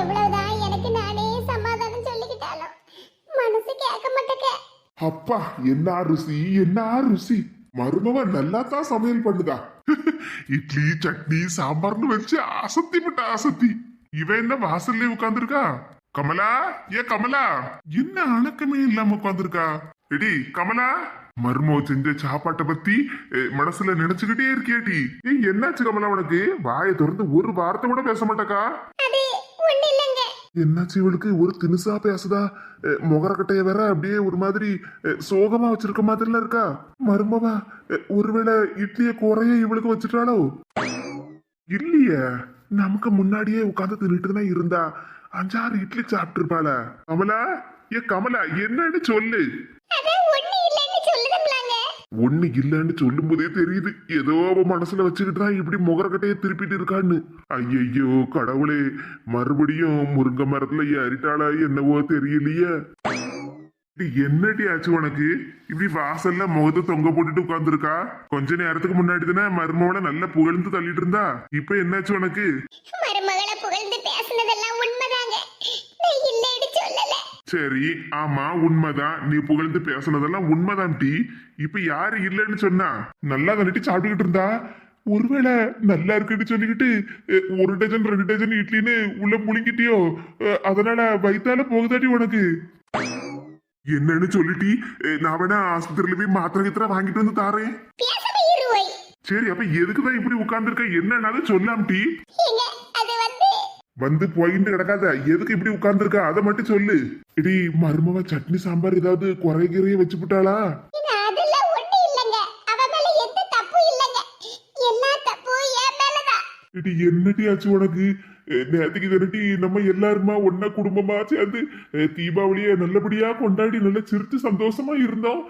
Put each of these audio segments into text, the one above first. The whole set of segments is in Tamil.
எவ்வளவுதான் எனக்கு நானே சமாதானம் சொல்லிக்கிட்டாலும் மனசு கேட்க மாட்டேங்க. அப்பா என்ன ருசி என்ன ருசி. மருமவ நல்லா தான் சமையல் பண்ணுதா? இட்லி சட்னி சாம்பார்னு வச்சு அசத்தி விட்ட அசத்தி. இவன் என்ன வாசல்ல உட்கார்ந்திருக்கா? கமலா ஏ கமலா என்ன அணக்கமே இல்லாம உட்கார்ந்திருக்கா? எடி கமலா மருமவ செஞ்ச சாப்பாட்டை பத்தி மனசுல நினைச்சுக்கிட்டே இருக்கியாடி? ஏய் என்னாச்சு கமலா உனக்கு? வாயை திறந்து ஒரு வார்த்தை கூட பேச மாட்டக்கா? அது ஒண்ணு இல்லைங்க. என்னாச்சு இவளுக்கு? ஒரு தினுசா பேசுதா? முகரக்கட்டைய வேற அப்படியே ஒரு மாதிரி சோகமா வச்சிருக்க மாதிரில இருக்கா? மருமவா ஒருவேளை இட்லிய குறைய இவளுக்கு வச்சுட்டாளோ? இல்லையே. நமக்கு முன்னாடியே உட்கார்ந்து தின்னுட்டு தான் இருந்தா. அஞ்சாறு இட்லி சாப்பிட்டு இருப்பாள கமலா ஏ கமலா என்னன்னு சொல்லு அதான் ஒண்ணு இல்லைன்னு சொல்லுதுங்களாங்க ஒண்ணு இல்லைன்னு சொல்லும் போதே தெரியுது. ஏதோ அவ மனசுல வச்சுக்கிட்டு தான் இப்படி முகரக்கட்டைய திருப்பிட்டு இருக்கான்னு. ஐயையோ கடவுளே. மறுபடியும் முருங்கை மரத்துல ஏறிட்டாளா என்னவோ தெரியலையே. என்னடி ஆச்சு உனக்கு? இப்படி வாசல்ல முகத்தை தொங்க போட்டுட்டு உட்காந்துருக்கா கொஞ்ச நேரத்துக்கு முன்னாடி தானே மருமகளை நல்லா புகழ்ந்து தள்ளிட்டு இருந்தா? இப்ப என்னாச்சு உனக்கு? மருமகளை புகழ்ந்து பேசுனதெல்லாம் உண்மைதாங்க. நான் இல்லைன்னு சொல்லல. சரி ஆமா உண்மைதான். நீ புகழ்ந்து பேசுனதெல்லாம் உண்மைதான் டி. இப்ப யாரு இல்லைன்னு சொன்னா நல்லா தானட்டி சாப்பிட்டுக்கிட்டு இருந்தா? ஒருவேளை நல்லா இருக்குன்னு சொல்லிக்கிட்டு ஒரு டஜன் ரெண்டு டஜன் இட்லின்னு உள்ள முழுங்கிட்டியோ? அதனால வயித்தால போகுதாடி உனக்கு? என்னன்னு சொல்லிட்டி நான் வேணா ஆஸ்பத்திரியில போய் மாத்திரை கித்திரை வாங்கிட்டு வந்து தாரேன். சரி அப்ப எதுக்குதான் இப்படி உட்கார்ந்துருக்க? என்னன்னாலும் சொல்லாம் டி. வந்து போயிட்டு கிடக்காத. எதுக்கு இப்படி உட்கார்ந்துருக்க? அதை மட்டும் சொல்லு. இடி மருமவ சட்னி சாம்பார் ஏதாவது குறைகிறைய வச்சு விட்டாளா இடி என்னடி ஆச்சு உனக்கு? நேத்துக்கு தினட்டி நம்ம எல்லாருமா ஒன்னா குடும்பமா சேர்ந்து தீபாவளிய நல்லபடியா கொண்டாடி நல்ல சிரிச்சு சந்தோஷமா இருந்தோம்.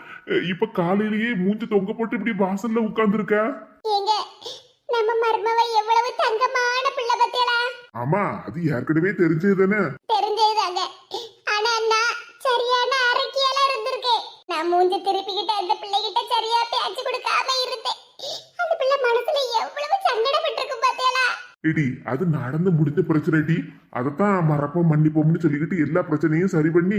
இப்ப காலையிலேயே மூஞ்சி தொங்க போட்டு இப்படி வாசல்ல உட்கார்ந்துருக்க? நம்ம மருமவ எவ்வளவு தங்கமான பிள்ளை ஆமா அது ஏற்கனவே தெரிஞ்சது தானே? தெரிஞ்சதுதாங்க. ஆனா நான் சரியான அரக்கியால இருந்திருக்கேன் நான் மூஞ்சி திருப்பிக்கிட்ட அந்த பிள்ளைகிட்ட சரியா பேச்சு கொடுக்காம இருந்தேன். அந்த பிள்ளை மனசுல எவ்வளவு சங்கடப்பட்டிருக்கும் பாத்தியாளா? இடி அது நடந்து முடிஞ்ச பிரச்சனை டி. அதைத்தான் மறப்போம் மன்னிப்போம்னு சொல்லிக்கிட்டு எல்லா பிரச்சனையும் சரி பண்ணி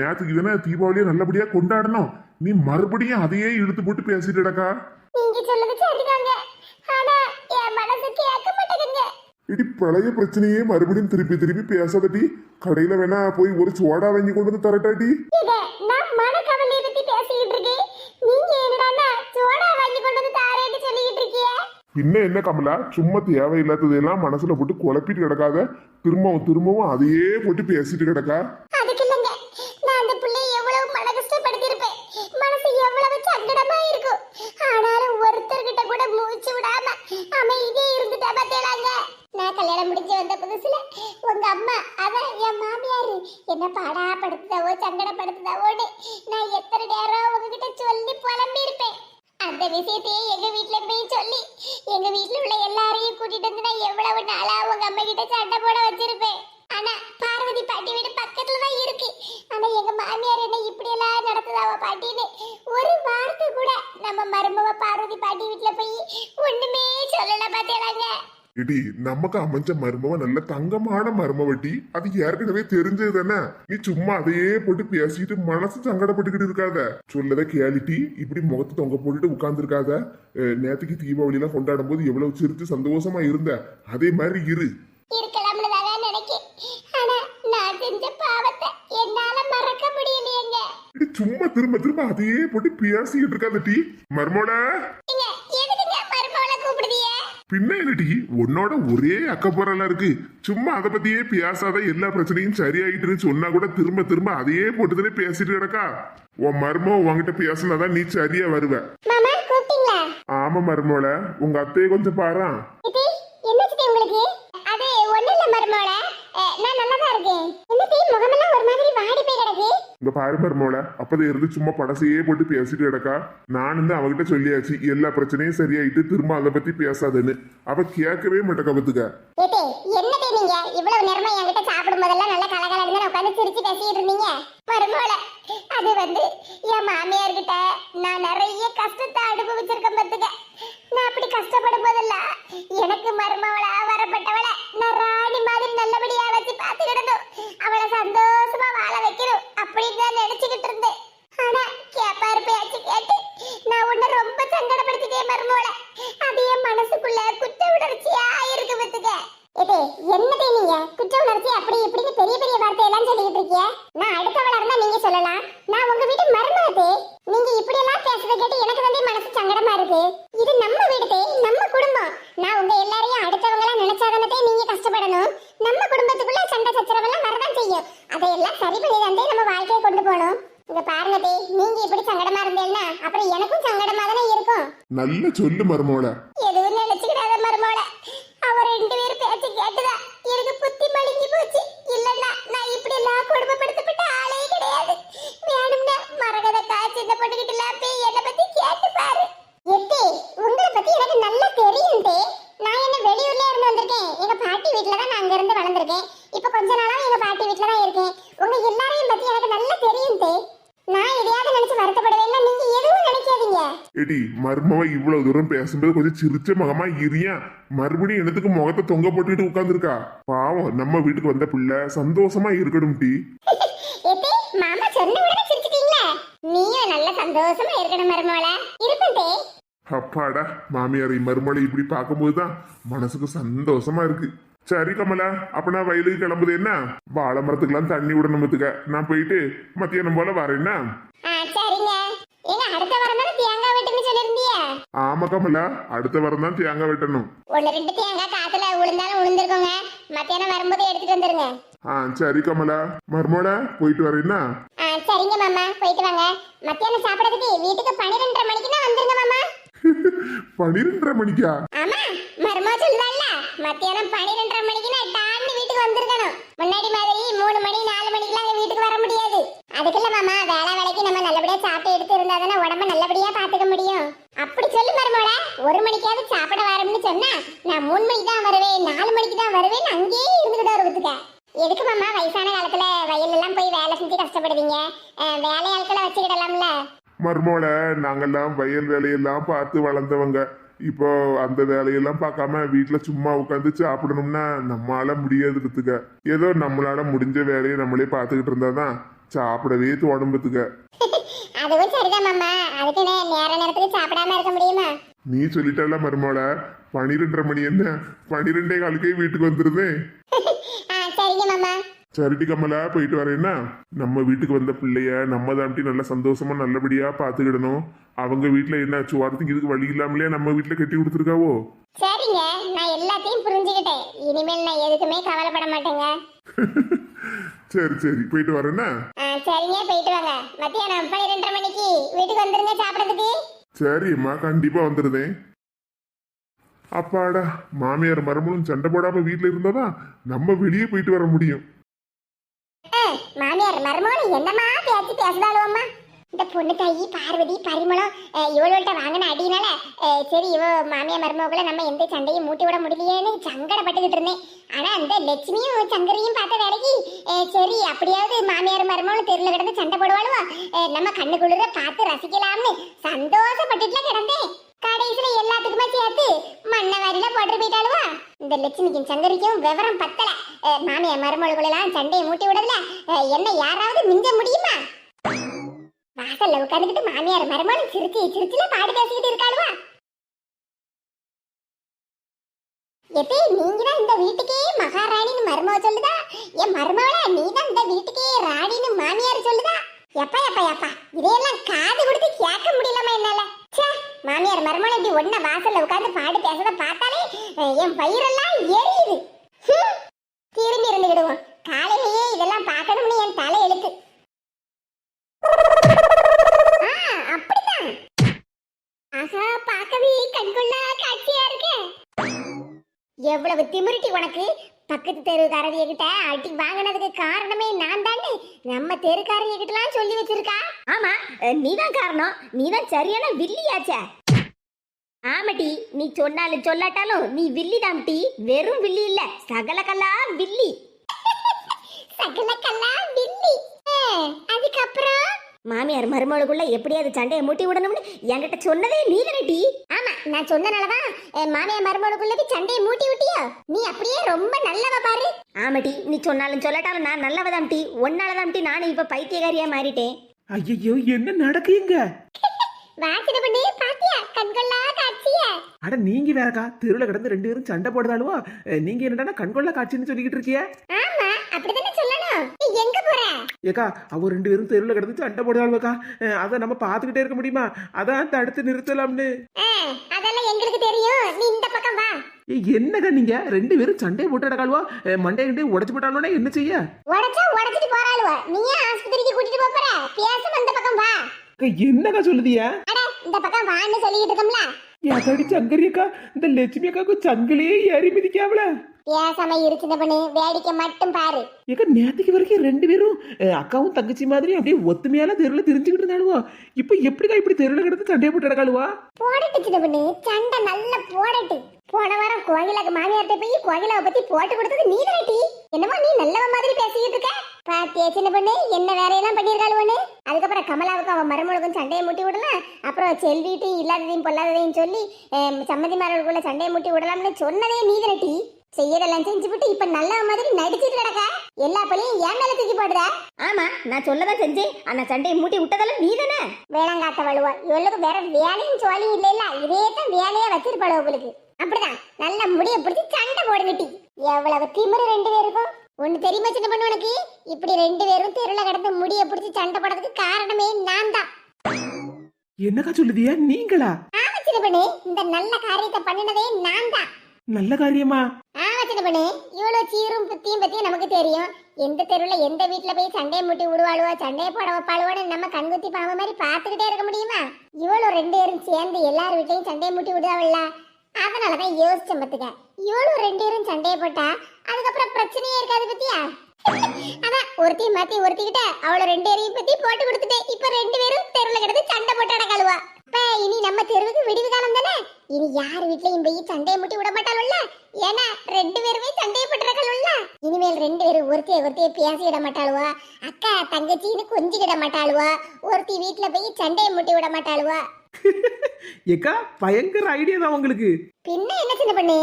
நேத்துக்கு தானே தீபாவளியை நல்லபடியா கொண்டாடணும். நீ மறுபடியும் அதையே இழுத்து போட்டு பேசிட்டுடக்கா. நீங்க சொல்லுது சரிதாங்க. ஆனா என் மனசு கேட்க இடி பழைய பிரச்சனையே மறுபடியும் திருப்பி திருப்பி பேசாதடி கடையில வேணா போய் ஒரு சோடா வாங்கி கொண்டு வந்து தரட்டாடி பின்ன என்ன கமலா சும்மா தேவையில்லாததெல்லாம் மனசுல போட்டு குழப்பிட்டு கிடக்காத திரும்பவும் திரும்பவும் அதையே போட்டு பேசிட்டு கிடக்கா அதுக்கு இல்லைங்க நான் அந்த பிள்ளைய எவ்வளவு மன கஷ்டப்படுத்திருப்பேன் மனசு எவ்வளவு சங்கடமா இருக்கும் ஆனாலும் ஒருத்தர்கிட்ட கூட மூச்சு விடாம அமைதியே இருந்துட்டா பார்த்தேலாங்க நான் கல்யாணம் முடிஞ்சு வந்த புதுசுல உங்க அம்மா. அதான் என் மாமியாரு. என்ன பாடா படுத்துதாவோ சங்கடப்படுத்துதாவோன்னு நான் எத்தனை நேரம் உங்ககிட்ட சொல்லி புலம்பி இருப்பேன் அந்த விஷயத்தையே எங்க வீட்ல போய் சொல்லி எங்க வீட்டுல உள்ள எல்லாரையும் கூட்டிட்டு வந்து நான் எவ்வளவு நாளா உங்க அம்மா கிட்ட சண்டை போட வச்சிருப்பேன். ஆனா பார்வதி பாட்டி வீடு பக்கத்துல தான் இருக்கு. ஆனா எங்க மாமியார் என்ன இப்படி எல்லாம் நடத்துதாவா பாட்டின்னு ஒரு வார்த்தை கூட நம்ம மருமவ பார்வதி பாட்டி வீட்ல போய் ஒண்ணுமே சொல்லல பாத்தீங்களாங்க இடி நமக்கு அமைஞ்ச மருமவ நல்ல தங்கமான மருமவட்டி அது ஏற்கனவே தெரிஞ்சது தானே? நீ சும்மா அதையே போட்டு பேசிட்டு மனசு சங்கடப்பட்டுக்கிட்டு இருக்காத. சொல்லத கேலிட்டி இப்படி முகத்தை தொங்க போட்டுட்டு உட்கார்ந்துருக்காத. நேத்துக்கு தீபாவளி எல்லாம் கொண்டாடும் போது எவ்வளவு சிரிச்சு சந்தோஷமா இருந்த. அதே மாதிரி இரு. சும்மா திரும்ப திரும்ப அதையே போட்டு பேசிக்கிட்டு இருக்காத டி. மருமோட பின்ன என்னடி உன்னோட ஒரே அக்கப்போரெல்லாம் இருக்கு. சும்மா அதை பத்தியே பேசாத எல்லா பிரச்சனையும் சரியாயிட்டுன்னு சொன்னா கூட திரும்ப திரும்ப அதையே போட்டுதானே பேசிட்டு கிடக்கா? உன் மருமோ உன்கிட்ட பேசினாதான் நீ சரியா வருவ. ஆமா மருமோல உங்க அத்தையை கொஞ்சம் பாரா என்ன சித்தி உங்களுக்கு? அது ஒண்ணு இல்ல மருமவள. நான் நல்லா தான் இருக்கேன். என்ன தீ முகமெல்லாம் ஒரு மாதிரி வாடி போய் கிடக்கு. இங்க பாரு மருமோல அப்பதான் இருந்து சும்மா படசையே போட்டு பேசிட்டு கிடக்கா? நானும் தான் அவகிட்ட சொல்லியாச்சு எல்லா பிரச்சனையும் சரியாயிட்டு திரும்ப அதை பத்தி பேசாதேன்னு. அவ கேட்கவே மாட்டா கபத்துக்க ஏத்தே என்னதே நீங்க இவ்வளவு நேரமா என்கிட்ட சாப்பிடும் போதெல்லாம் நல்லா கலகலன்னு உட்காந்து சிரிச்சு பேசிட்டு இருந்தீங்க? மருமோல அது வந்து என் மாமியார் கிட்ட நான் நிறைய கஷ்டத்தை அனுபவிச்சிருக்கேன் பத்துக்க நான் அப்படி கஷ்டப்படும் போதெல்லாம் எனக்கு மருமவளா வரப்பட்டவளை நான் ராணி மாதிரி நல்லபடியா வச்சு பாத்துக்கிடணும் அவளை சந்தோஷமா வாழ வைக்கணும் அப்படின்னு நினைச்சுக்கிட்டு இருந்தேன். ஆனா கேப்பாரு பேச்சு கேட்டு நான் உன்னை ரொம்ப சங்கடப்படுத்திட்டேன் மருமோல அது என் மனசுக்குள்ள குத்த உணர்ச்சியா இருக்கு பத்துக்க பார்த்து நீங்க? குற்ற உணர்ச்சி அப்படி இப்படின்னு பெரிய பெரிய வார்த்தை எல்லாம் சொல்லிட்டு இருக்கீங்க நான் அடுத்தவளா இருந்தா நீங்க சொல்லலாம். நான் உங்க வீட்டு மருமகத்து. நீங்க இப்படி எல்லாம் பேசுறத கேட்டு எனக்கு வந்து மனசு சங்கடமா இருக்கு. இது நம்ம வீடு நம்ம குடும்பம். நான் உங்க எல்லாரையும் அடுத்தவங்களா நினைச்சாதானே நீங்க கஷ்டப்படணும். நம்ம குடும்பத்துக்குள்ள சண்டை சச்சரவெல்லாம் வரதான் செய்யும். அதையெல்லாம் சரி பண்ணி தந்தே நம்ம வாழ்க்கையை கொண்டு போகணும். இங்க பாருங்க தே நீங்க இப்படி சங்கடமா இருந்தேன்னா அப்புறம் எனக்கும் சங்கடமா தானே இருக்கும். நல்ல சொல்லு மருமோட எதுவும் நினைச்சுக்கிடாத மருமோள அவ ரெண்டு பேரும் பேச்சு கேட்டுதா எனக்கு புத்தி மழுங்கி போச்சு இல்லன்னா நான் இப்படி எல்லாம் கொடுமைப்படுத்தப்பட்ட ஆளே கிடையாது வேணும்னா மரகத காய்ச்சி இந்த பொண்ணுகிட்ட எல்லாம் போய் என்னை பத்தி கேட்டு பாரு எத்தே உங்களை பத்தி எனக்கு நல்லா தெரியும் தே நான் என்ன வெளியூர்ல இருந்து வந்திருக்கேன் எங்க பாட்டி வீட்ல தான் நான் அங்க இருந்து வளர்ந்திருக்கேன் இப்ப கொஞ்ச நாளா எங்க பாட்டி வீட்ல தான் இருக்கேன். உங்க எல்லாரையும் பத்தி எனக்கு நல்லா தெரியும் தே. நான் எதையாவது நினைச்சு வருத்தப்படுவேன்னா நீங்க எதுவும் நினைக்காதீங்க. ஏடி மருமவ இவ்வளவு தூரம் பேசும்போது கொஞ்சம் சிரிச்ச முகமா இரியா. மறுபடியும் என்னத்துக்கு முகத்தை தொங்க போட்டுட்டு உட்கார்ந்திருக்கா? பாவம் நம்ம வீட்டுக்கு வந்த பிள்ளை சந்தோஷமா இருக்கணும் டி. ஏத்தே மாமா சொன்ன உடனே சிரிச்சிட்டீங்களா? நீயும் நல்ல சந்தோஷமா இருக்கணும் மருமோள இருப்பேன் தே. அப்பாடா மாமியாரை மருமலை இப்படி பார்க்கும்போது தான் மனசுக்கு சந்தோஷமா இருக்கு. சரி கமலா அப்ப நான் வயலுக்கு கிளம்புது என்ன? வாழை மரத்துக்கெல்லாம் தண்ணி விடணும் பத்துக்க நான் போயிட்டு மத்தியானம் போல வரேன்னா ஆமா கமலா அடுத்த வாரம் தான் தேங்காய் வெட்டணும். ஒன்று ரெண்டு தேங்காய் காத்துல விழுந்தாலும் விழுந்திருக்கோங்க மத்தியானம் வரும்போது எடுத்துட்டு வந்துருங்க. ஆ சரி கமலா. மருமோள போயிட்டு வரேன்னா சரிங்க மாமா. போயிட்டு வாங்க. மத்தியானம் சாப்பிடறதுக்கு வீட்டுக்கு பன்னிரெண்டரை மணிக்கு தான் வந்துருங்க மாமா. பனிரெண்டரை மணிக்கா? ஆமா மருமா சொல்லுதாள்ல மத்தியானம் பனிரெண்டரை மணிக்கு நான் டான்னு வீட்டுக்கு வந்திருக்கணும். முன்னாடி மாதிரி மூணு மணி நாலு மணிக்கெல்லாம் வீட்டுக்கு வர முடியாது. அதுக்குள்ள மாமா வேலை வேலைக்கு நம்ம நல்லபடியா சாப்பிட்டு எடுத்து இருந்தா தானே உடம்ப நல்லபடியா பாத்துக்க முடியும். அப்படி சொல்லு மருமோட ஒரு மணிக்காவது சாப்பிட வரணும்னு சொன்னா நான் மூணு மணிக்கு தான் வருவேன் நாலு மணிக்கு தான் வருவேன் அங்கேயே இருந்துகிட்டு வருவதுக்க எதுக்கு மாமா வயசான காலத்துல வயல் எல்லாம் போய் வேலை செஞ்சு கஷ்டப்படுவீங்க? வேலை ஆட்களை வச்சுக்கிடலாம்ல. மருமோள நாங்கெல்லாம் வயல் வேலையெல்லாம் பார்த்து வளர்ந்தவங்க. இப்போ அந்த வேலையெல்லாம் பார்க்காம வீட்டுல சும்மா உட்காந்து சாப்பிடணும்னா நம்மளால முடியாதுறதுக்க ஏதோ நம்மளால முடிஞ்ச வேலையை நம்மளே பார்த்துக்கிட்டு இருந்தாதான் சாப்பிடவே தோணும்பத்துக்க அதுவும் சரிதான் மாமா. அதுக்குன்னு நேர நேரத்துக்கு சாப்பிடாம இருக்க முடியுமா? நீ சொல்லிட்டல மருமோள பனிரெண்டரை மணி என்ன? பனிரெண்டே காலுக்கே வீட்டுக்கு வந்துருதே. சரிங்க மாமா. சரிடி கமலா போயிட்டு வரேன்னா நம்ம வீட்டுக்கு வந்த பிள்ளைய நம்ம தாண்டி நல்ல சந்தோஷமா நல்லபடியா பாத்துக்கிடணும் அவங்க வீட்டுல என்ன சுவாரத்துக்கு இதுக்கு வழி இல்லாமலே நம்ம வீட்டுல கட்டி கொடுத்துருக்காவோ? சரிங்க நான் எல்லாத்தையும் புரிஞ்சுக்கிட்டேன். இனிமேல் நான் எதுக்குமே கவலைப்பட மாட்டேங்க. சரி சரி. போயிட்டு வரேன்னா சரிங்க போயிட்டு வாங்க. மத்தியானம் பன்னிரெண்டரை மணிக்கு வீட்டுக்கு வந்துருங்க சாப்பிடறதுக்கு. சரிம்மா கண்டிப்பா வந்துருதேன். அப்பாடா மாமியார் மருமகளும் சண்டை போடாம வீட்டுல இருந்தாதான் நம்ம வெளியே போயிட்டு வர முடியும். மாமியார் மருமகன் என்னமா பேச்சு பேசுதாளுவம்மா இந்த பொண்ணு தாயி பார்வதி பரிமளம் இவளோட்ட வாங்கின அடினால சரி இவ மாமியார் மருமகளை நம்ம எந்த சண்டையும் மூட்டி விட முடியலையேன்னு சங்கடப்பட்டுக்கிட்டு இருந்தேன். ஆனா அந்த லட்சுமியும் சங்கரையும் பார்த்த வேலைக்கு சரி அப்படியாவது மாமியார் மருமகளும் தெருல கிடந்து சண்டை போடுவாளுவோ? அஹ், நம்ம கண்ணுக்குளிர பார்த்து ரசிக்கலாம்னு சந்தோஷப்பட்டுட்டுல கிடந்தேன். கடைசியில எல்லாத்துக்குமே சேர்த்து மண்ணை வாரில போட்டு போயிட்டாளுவா. இந்த லட்சுமிக்கும் சங்கரிக்கும் விவரம் பத்தல. அஹ், மாமியார் சண்டையை மூட்டி விடல. என்ன யாராவது மிஞ்ச முடியுமா? வாசல்ல உட்காந்துக்கிட்டு மாமியார் மருமகளும் சிரிச்சு சிரிச்சுல பாடு பேசிக்கிட்டு இருக்காளுவா. எப்பே நீங்க தான் இந்த வீட்டுக்கே மகாராணின்னு மருமக சொல்லுதா? என் மருமகளா நீ தான் இந்த வீட்டுக்கே ராணின்னு மாமியார் சொல்லுதா? எப்பா எப்பா எப்பா இதையெல்லாம் காது கொடுத்து மாமியார் மருமகள் இப்படி ஒன்ன வாசல்ல உட்கார்ந்து பாட்டு பேசுறத பார்த்தாலே என் பயிரெல்லாம் எரியுது. ஹம். திரும்பி இருந்துக்கிடுவோம் காலையிலேயே இதெல்லாம் பார்க்கணும்னு என் தலை எழுத்து. அப்படிதான் ஆஹா பார்க்கவே கண்கொள்ளா காட்சியா இருக்கு. எவ்வளவு திமிருட்டி உனக்கு. பக்கத்து தெருக்காரவிய கிட்ட அடி வாங்கினதுக்கு காரணமே நான் தானே. நம்ம தெருக்காரவிய கிட்டலாம் சொல்லி வச்சிருக்கா. ஆமா நீதான் காரணம். நீதான் சரியான வில்லியாச்சே. ஆமாட்டி நீ சொன்னாலும் சொல்லாட்டாலும் நீ வில்லி டி. வெறும் வில்லி இல்ல சகலகலா வில்லி. சகல கல்லா பில்லி ஆ, அதுக்கப்புறம்? மாமியார் மருமகளுக்குள்ள எப்படியாவது சண்டையை மூட்டி விடணும்னு என்கிட்ட சொன்னதே நீ டி. ஆமா நான் சொன்னனாலதான் என் மாமியார் மருமகளுக்குள்ள போய் சண்டையை மூட்டி விட்டியோ? நீ அப்படியே ரொம்ப நல்லவ பாரு. ஆமாட்டி நீ சொன்னாலும் சொல்லாட்டாலும் நான் நல்லவதாம் டி. ஒன்னாலதாம் டி நானும் இப்ப பைத்தியக்காரியா மாறிட்டேன். ஐயோ என்ன நடக்குங்க வாசிட பண்ணி பாத்தியா? கண்கொள்ளா காட்சிய. அட நீங்க வேறக்கா தெருவில் கிடந்து ரெண்டு பேரும் சண்டை போடுதாளுவோ அஹ், நீங்க என்னடா கண்கொள்ள காட்சின்னு சொல்லிக்கிட்டு இருக்கிய? ஆமா அப்படிதானே சொல்லணும். எங்க போற? ஏக்கா அவ ரெண்டு பேரும் தெருவில் கிடந்து சண்டை போடுதாளுவக்கா அஹ், அதை நம்ம பார்த்துக்கிட்டே இருக்க முடியுமா? அதான் தடுத்து நிறுத்தலாம்னு. ஆ, அதெல்லாம் எங்களுக்கு தெரியும். நீ இந்த பக்கம் வா. ஏய், என்னக்கா நீங்க? ரெண்டு பேரும் சண்டையை போட்டு அடக்காளுவா மண்டே கிட்டே உடச்சு போட்டாலும் என்ன செய்ய? உடைச்சா உடைச்சிட்டு போறாளுவ. நீ ஆஸ்பத்திரிக்கு கூட்டிட்டு போற. பேசாம இந்த பக்கம் வா. என்னக்கா சொல்லுதியா? இந்த பக்கம் வான்னு சொல்லிட்டு இருக்கோம்ல. யாக்காடி சங்கரி அக்கா இந்த லட்சுமி அக்காவுக்கு சங்கிலேயே ஏறி மிதிக்காவல. பேசாம இருச்சுன பண்ணு. வேடிக்கை மட்டும் பாரு. ஏக்கா நேத்துக்கு வரைக்கும் ரெண்டு பேரும் அஹ், அக்காவும் தங்கச்சி மாதிரி அப்படியே ஒத்துமையால தெருவில் தெரிஞ்சுக்கிட்டு இருந்தாளுவோ. இப்போ எப்படிக்கா இப்படி தெருவில் கிடந்து சண்டையை போட்டு அடக்காளுவா போடட்டு சின்ன பண்ணு. சண்டை நல்லா போடட்டு. போன வாரம் கோகிலாக்கு மாமியார்ட்ட போய் கோகிலாவை பத்தி போட்டு கொடுத்தது நீ தானடி என்னமோ நீ நல்லவ மாதிரி பேசிக்கிட்டு இருக்க. பாத்தியா சின்ன பொண்ணு? என்ன வேலையெல்லாம் பண்ணிருக்காளுவனு அதுக்கப்புறம் கமலாவுக்கும் அவன் மருமகளுக்கும் சண்டையை முட்டி விடலாம். அப்புறம் செல்விட்டையும் இல்லாததையும் பொல்லாததையும் சொல்லி சம்மதிமாரர்களுக்குள்ள சண்டையை முட்டி விடலாம்னு சொன்னதே நீ தானடி செய்யறதெல்லாம் செஞ்சுவிட்டு இப்ப நல்லவ மாதிரி நடிச்சிட்டு கிடக்க. எல்லா பள்ளியும் ஏன் மேல தூக்கி போடுற. ஆமா நான் சொல்லதான் செஞ்சேன். ஆனா சண்டையை மூட்டி விட்டதெல்லாம் நீ தானே வேளாங்காத்த வழுவா இவளுக்கு வேற வேலையும் சோழியும் இல்ல இல்ல இதே தான் வேலையா வச்சிருப்பாள் உங்களுக்கு அப்படிதான் நல்ல முடிய பிடிச்சி சண்டை போடுங்கட்டி எவ்வளவு திமிரு ரெண்டு பேருக்கும். ஒண்ணு தெரியுமா சின்ன பொண்ணு உனக்கு? இப்படி ரெண்டு பேரும் தெருல கடந்து முடிய பிடிச்சி சண்டை போடுறதுக்கு காரணமே நான் தான் என்னக்கா சொல்லுதியா? நீங்களா? ஆமா சின்ன பொண்ணு இந்த நல்ல காரியத்தை பண்ணினதே நான் தான் நல்ல காரியமா? ஆமா சின்ன பொண்ணு இவ்வளவு சீரும் புத்தியும் பத்தியும் நமக்கு தெரியும். எந்த தெருவுல எந்த வீட்டுல போய் சண்டையை முட்டி விடுவாளுவோ சண்டையை போட வைப்பாளுவோன்னு நம்ம கண்குத்தி பாவ மாதிரி பாத்துக்கிட்டே இருக்க முடியுமா? இவ்வளவு ரெண்டு பேரும் சேர்ந்து எல்லார் வீட்லயும் சண்டையை முட்டி விடுவாள்ல. அதனாலதான் யோசிச்சேன் பத்துக்க இவ்வளவு ரெண்டு பேரும் சண்டையை போட்டா அதுக்கப்புறம் பிரச்சனையே இருக்காது பத்தியா? அதான் ஒருத்தி மாத்தி ஒருத்திக்கிட்ட அவள ரெண்டு பேரையும் பத்தி போட்டு கொடுத்துட்டேன். இப்ப ரெண்டு பேரும் தெருவுல கிடந்து சண்டை போட்டு அடக்காளுவா இப்ப இனி நம்ம தெருவுக்கு விடிவு காலம் தானே? இனி யார் வீட்லயும் போய் சண்டையை முட்டி விட மாட்டாளுல்ல? ஏன்னா ரெண்டு பேருமே சண்டையை போட்டுறக்கல்ல இனிமேல் ரெண்டு பேரும் ஒருத்திய ஒருத்திய பேசிட மாட்டாளுவா? அக்கா தங்கச்சின்னு கொஞ்சிக்கிட மாட்டாளுவா? ஒருத்தி வீட்டுல போய் சண்டையை முட்டி விட மாட்டாளுவா? ஏக்கா பயங்கர ஐடியா தான் உங்களுக்கு. பின்ன என்ன சின்ன பண்ணு?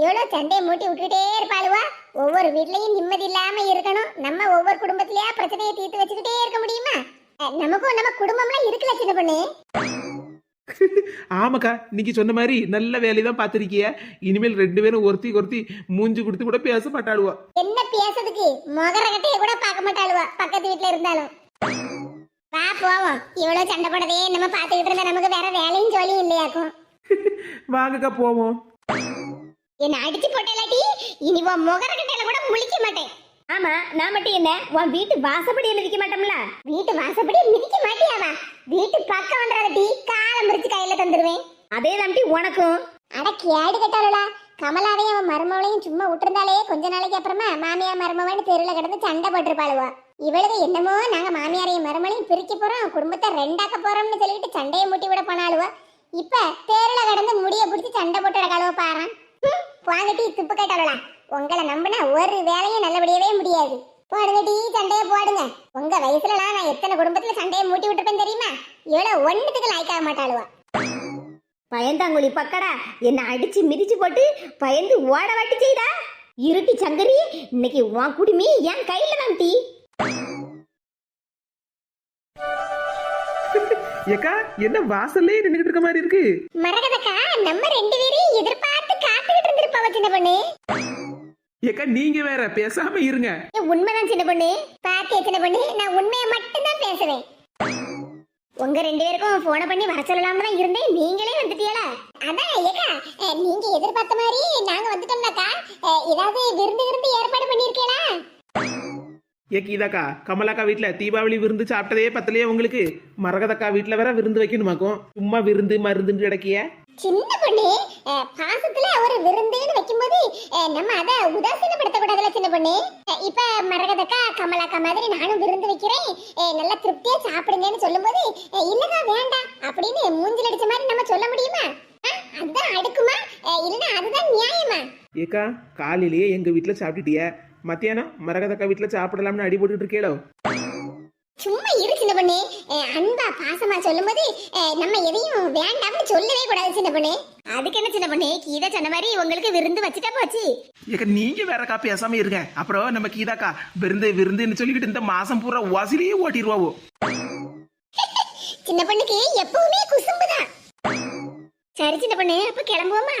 எவ்வளவு சண்டையை மூட்டி விட்டுட்டே இருப்பாளுவா? ஒவ்வொரு வீட்லயும் நிம்மதி இல்லாம இருக்கணும். நம்ம ஒவ்வொரு குடும்பத்திலயா பிரச்சனையை தீர்த்து வச்சுக்கிட்டே இருக்க முடியுமா? நமக்கும் நம்ம குடும்பம்லாம் இருக்குல்ல சின்ன பொண்ணு? ஆமாக்கா இன்னைக்கு சொன்ன மாதிரி நல்ல வேலையை தான் பார்த்துருக்கிய. இனிமேல் ரெண்டு பேரும் ஒருத்தி ஒருத்தி மூஞ்சி கொடுத்து கூட பேச மாட்டாளுவா. என்ன பேசுறதுக்கு? மொகர கட்டைய கூட பார்க்க மாட்டாளுவா பக்கத்து வீட்ல இருந்தாலும். வா போவோம். இவ்வளவு சண்டை போடதே நம்ம பாத்துக்கிட்டு இருந்தா நமக்கு வேற வேலையும் ஜோலியும் இல்லையாக்கும். வாங்கக்கா போவோம். என்ன அடிச்சு போட்டேலாட்டி இனி உன் முகர கட்டையில கூட முழிக்க மாட்டேன். ஆமா நான் மட்டும் என்ன? உன் வீட்டு வாசப்படியில விற்க மாட்டோம்ல? வீட்டு வாசப்படி மிதிக்க மாட்டியாவா? வீட்டு பக்கம் வந்துடாதடி காலை முறிச்சு கையில தந்துருவேன். அதே தாண்டி உனக்கும். அட கேடு கட்டாளா கமலாவையும் அவன் மருமவளையும் சும்மா விட்டுருந்தாலே கொஞ்ச நாளைக்கு அப்புறமா மாமியார் மருமவன் தெருவில் கிடந்து சண்டை போட்டிருப்பாளுவா. இவளுக்கு என்னமோ நாங்க மாமியாரையும் மருமலையும் பிரிக்க போறோம் குடும்பத்தை ரெண்டாக்க போறோம்னு சொல்லிட்டு சண்டையை முட்டி விட போனாளுவா. இப்ப தெருவில் கிடந்து முடிய பிடிச்சி சண்டை போட்டு கிடக்காளுவ பாறான் வாங்கட்டி துப்பு கேட்டாளா உங்களை நம்பினா ஒரு வேலையும் நல்லபடியாவே முடியாது. போடுங்க டீ சண்டையை போடுங்க. உங்க வயசுலலாம் நான் எத்தனை குடும்பத்துல சண்டையை மூட்டி விட்டுருப்பேன் தெரியுமா? இவ்வளவு ஒண்ணுத்துக்கு லாய்க்காக மாட்டாளுவா. பயந்தாங்குழி பக்கடா என்ன அடிச்சு மிதிச்சு போட்டு பயந்து ஓட வாட்டி செய்தா? இருட்டி சங்கரி இன்னைக்கு உன் குடுமி என் கையில டீ. ஏக்கா என்ன வாசல்லே நின்றுட்டு இருக்க மாதிரி இருக்கு? மரகதக்கா நம்ம ரெண்டு பேரையும் எதிர்பார்த்து காத்துக்கிட்டு இருந்திருப்பாவ சின்ன பொண்ணு. ஏக்கா நீங்க வேற பேசாம இருங்க. உண்மைதான் சின்ன பொண்ணு. பாத்தியா சின்ன பொண்ணு? நான் உண்மையை மட்டும்தான் பேசுவேன். உங்க ரெண்டு பேருக்கும் போன பண்ணி வர சொல்லலாம்னு தான் இருந்தேன். நீங்களே வந்துட்டீங்களா? அதான் ஏக்கா நீங்க எதிர்பார்த்த மாதிரி நாங்க வந்துட்டோம்னாக்கா ஏதாவது விருந்து விருந்து ஏற்பாடு பண்ணிருக்கீங்களா? ஏ கீதாக்கா கமலாக்கா வீட்ல தீபாவளி விருந்து சாப்பிட்டதே பத்தலையே உங்களுக்கு? மரகதக்கா வீட்ல வேற விருந்து வைக்கணுமாக்கும். சும்மா விருந்து மருந்துன்னு கிடக்கிய? சின்ன பொண்ணு பாசத்துல ஒரு அஹ், நம்ம அதை உதாசீனப்படுத்தக்கூடாதுல சின்ன பொண்ணு? இப்ப மரகதக்கா கமலாக்கா மாதிரி நானும் விருந்து வைக்கிறேன். நல்லா திருப்தியா சாப்பிடுங்கன்னு சொல்லும்போது அஹ், இல்லக்கா வேண்டாம் அப்படின்னு மூஞ்சில் அடிச்ச மாதிரி நம்ம சொல்ல முடியுமா? அதுதான் அடுக்குமா? இல்லைன்னா அதுதான் நியாயமா? ஏக்கா காலையிலேயே எங்க வீட்டுல சாப்பிட்டுட்டிய? மத்தியானம் மரகதக்கா வீட்டுல சாப்பிடலாம்னு அடி போட்டுட்டு இருக்கேளோ? சும்மா இரு சின்ன பொண்ணு. அன்பா பாசமா சொல்லும்போது நம்ம எதையும் வேண்டாம்னு சொல்லவே கூடாது சின்ன பொண்ணு. அதுக்கு என்ன சின்ன பொண்ணு? கீதா சொன்ன மாதிரி உங்களுக்கு விருந்து வச்சுட்டா போச்சு. ஏக்கா நீங்க வேறக்கா பேசாம இருங்க. அப்புறம் நம்ம கீதாக்கா விருந்து விருந்துன்னு சொல்லிக்கிட்டு இந்த மாசம் பூரா வாசிலேயே ஓட்டிடுவாவோ சின்ன பொண்ணுக்கு எப்பவுமே குசும்புதான். சரி சின்ன பொண்ணு அப்ப கிளம்புவோமா?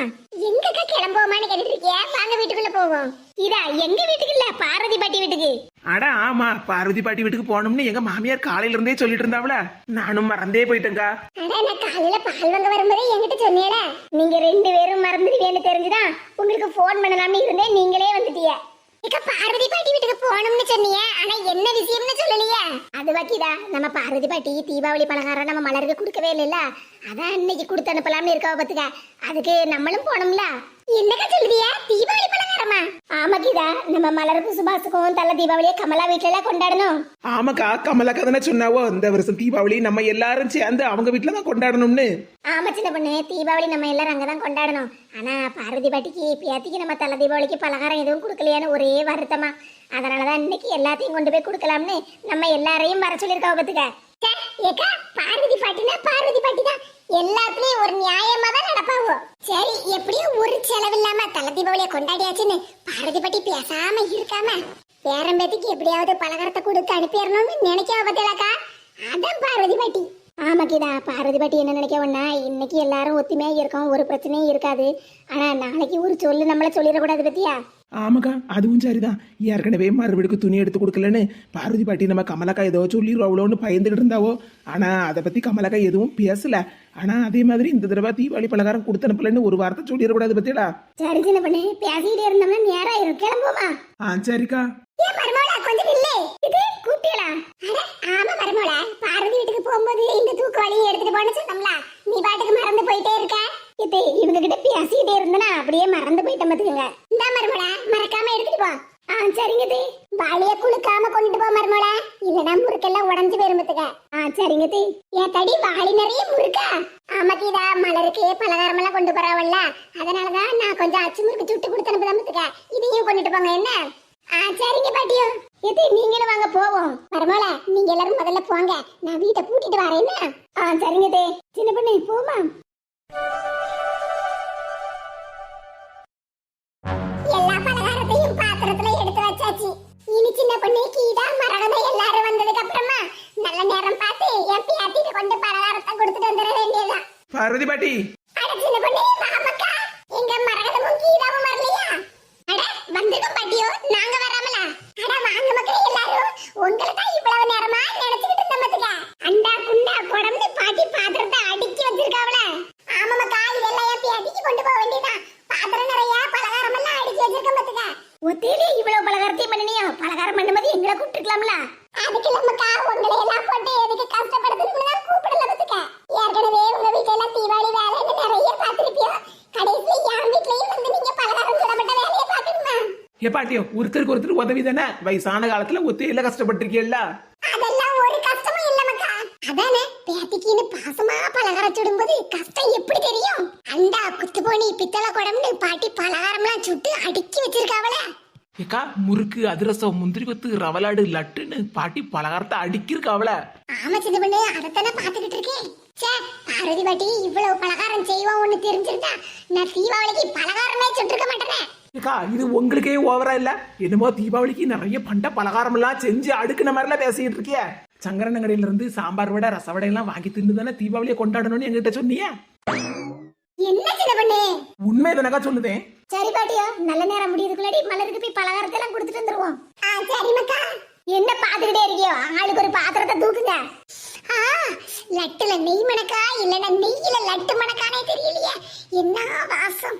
எங்கக்கா கிளம்புவோமான்னு கேட்டுட்டு இருக்கியா வாங்க வீட்டுக்குள்ள போவோம். இதா எங்க வீட்டுக்கு இல்ல பாரதி பாட்டி வீட்டுக்கு. அட ஆமா பார்வதி பாட்டி வீட்டுக்கு போகணும்னு எங்க மாமியார் காலையில இருந்தே சொல்லிட்டு இருந்தாவல நானும் மறந்தே போயிட்டேங்க அட நான் காலையில பால் வாங்க வரும்போதே என்கிட்ட சொன்னீல. நீங்க ரெண்டு பேரும் மறந்துடுவீன்னு தெரிஞ்சுதான் உங்களுக்கு ஃபோன் பண்ணலாம்னு இருந்தேன். நீங்களே வந்துட்டீங்க இக்க பார்வதி பாட்டி வீட்டுக்கு போகணும்னு சொன்னீங்க ஆனா என்ன விஷயம்னு சொல்லலையே. அது வக்கிதா நம்ம பார்வதி பாட்டி தீபாவளி பலகாரம் நம்ம மலருக்கு கொடுக்கவே இல்லைல்ல? அதான் இன்னைக்கு கொடுத்து அனுப்பலாம்னு இருக்கவ பத்துக்க. அதுக்கு நம்மளும் போனோம்ல என்னக்கா சொல்லுதியா தீபாவளி பலகாரமா? ஆமா கீதா நம்ம மலருக்கும் சுபாஷுக்கும் தல தீபாவளியை கமலா வீட்டுல எல்லாம் கொண்டாடணும். ஆமாக்கா கமலக்கா தானே சொன்னாவோ இந்த வருஷம் தீபாவளி நம்ம எல்லாரும் சேர்ந்து அவங்க வீட்டுல தான் கொண்டாடணும்னு. ஆமா சின்ன பொண்ணு தீபாவளி நம்ம எல்லாரும் அங்கதான் கொண்டாடணும். ஆனா பார்வதி பாட்டிக்கு பேத்திக்கு நம்ம தலை தீபாவளிக்கு பலகாரம் எதுவும் கொடுக்கலையான்னு ஒரே வருத்தமா. அதனாலதான் இன்னைக்கு எல்லாத்தையும் கொண்டு போய் கொடுக்கலாம்னு நம்ம எல்லாரையும் வர சொல்லியிருக்கா பத்துக்க. பார்வதி பாட்டினா பார்வதி பாட்டி தான் எல்லாத்துலயும் ஒரு நியாயமா தான் நடப்பாவோ சரி எப்படியும் ஒரு செலவில்லாம தலை தீபாவளியை கொண்டாடியாச்சுன்னு பார்வதி பாட்டி பேசாம இருக்காம பேரம்பேத்திக்கு எப்படியாவது பலகாரத்தை கொடுத்து அனுப்பிடணும்னு நினைக்காம பத்தியலாக்கா அதான் பார்வதி பாட்டி ஆமா கீதா பார்வதி பாட்டி என்ன நினைக்கவனா இன்னைக்கு எல்லாரும் ஒத்துமையா இருக்கோம் ஒரு பிரச்சனையும் இருக்காது. ஆனா நாளைக்கு ஒரு சொல்லு நம்மள சொல்லிடக்கூடாது பத்தியா? ஆமாக்கா அதுவும் சரிதான். ஏற்கனவே மறுபடிக்கு துணி எடுத்து கொடுக்கலன்னு பார்வதி பாட்டி நம்ம கமலக்கா ஏதோ சொல்லிடுவாங்களோன்னு பயந்துகிட்டு இருந்தாவோ? ஆனா அதை பத்தி கமலக்கா எதுவும் பேசல. ஆனா அதே மாதிரி இந்த தடவை தீபாவளி பலகாரம் கொடுத்து அனுப்பலன்னு ஒரு வார்த்தை சொல்லிடக்கூடாது பத்தியடா. சரி சின்ன பண்ணு பேசிக்கிட்டே இருந்தோம்னா நேரம் ஆயிரும். கிளம்புவோமா? ஆ சரிக்கா. ஆமா மருமோளா பார்வதி வீட்டுக்கு போகும்போது இந்த தூக்கு வழியை எடுத்துட்டு போன சொன்னோம்ல. பார்வதி பாட்டி அட சின்ன பொண்ணு வாமக்கா எங்க மரகதமும் கீதாவும் வரலையா அட வந்துடும் பாட்டியோ நாங்க வராமல அட வாங்க மக்களே எல்லாரும் உங்களை தான் இவ்வளவு நேரமா நினைச்சுக்கிட்டு இருந்த மத்துக்க அண்டா குண்டா குடம்னு பாட்டி பாத்திரத்தை அடுக்கி வச்சிருக்காவல ஆமா மக்கா இதெல்லாம் எப்பி அடிக்கி கொண்டு போக வேண்டியதான் பாத்திரம் நிறைய பலகாரம் எல்லாம் அடுக்கி வச்சிருக்க மத்துக்க ஒத்தியிலே இவ்வளவு பலகாரத்தையும் பண்ணினியோ பலகாரம் பண்ணும்போது எங்களை கூப்பிட்டுக்கலாம்ல அதுக்கு இல்லம்மக்கா உங்களை எல்லாம் போட்டு எதுக்கு கஷ்டப்படுத்துன்னு தான் கூப்பிடல பத்துக்க ஏற்கனவே உங்க வீட்டுல எல்லாம் தீபாவளி வேலைன்னு நிறைய பார்த்திருப்பியோ கடைசியில என் வீட்லயும் வந்து நீங்க பலகாரம் சுடப்பட்ட வேலையை பார்க்கணுமா ஏ பாட்டியோ ஒருத்தருக்கு ஒருத்தர் உதவி தானே? வயசான காலத்துல ஒத்தையில கஷ்டப்பட்டிருக்கீல்ல? அதெல்லாம் ஒரு கஷ்டமும் இல்ல மக்கா. அதானே பேத்திக்கின்னு பாசமா பலகாரம் சுடும்போது கஷ்டம் எப்படி தெரியும்? அண்டா குத்து போனி பித்தளை குடம்னு பாட்டி பலகாரம்லாம் சுட்டு அடுக்கி வச்சிருக்காவல ஏக்கா முறுக்கு அதிரசம் முந்திரி கொத்து ரவலாடு லட்டுன்னு பாட்டி பலகாரத்தை அடிக்கிருக்காவல ஆமா சின்ன பண்ணு அதைத்தானே பாத்துக்கிட்டு இருக்கேன் சே பார்வதி பாட்டி இவ்வளவு பலகாரம் செய்வோம் ஒண்ணு தெரிஞ்சிருந்தா நான் தீபாவளிக்கு பலகாரமே சுட்டிருக்க மாட்டேனே. ஏக்கா இது உங்களுக்கே ஓவரா இல்ல? என்னமோ தீபாவளிக்கு நிறைய பண்ட பலகாரம் எல்லாம் செஞ்சு அடுக்குன மாதிரிலாம் பேசிட்டு இருக்கிய. சங்கரன கடையில இருந்து சாம்பார் வடை ரச வடை எல்லாம் வாங்கி தின்னு தானே தீபாவளியை கொண்டாடணும்னு என்கிட்ட சொன்னியே? என்ன சின்ன பண்ணு? உண்மை தானக்கா சொல்லுதேன் சரி பாட்டியா நல்ல நேரம் முடியறதுக்குள்ளாடி மலருக்கு போய் பலகாரத்தை எல்லாம் கொடுத்துட்டு வந்துருவோம். ஆ சரி மக்கா. என்ன பாத்துக்கிட்டே இருக்கியோ? ஆளுக்கு ஒரு பாத்திரத்தை தூக்குங்க. லட்டுல நெய் மணக்கா? இல்லனா நெய்யில லட்டு மணக்கானே தெரியலையே. என்ன வாசம்.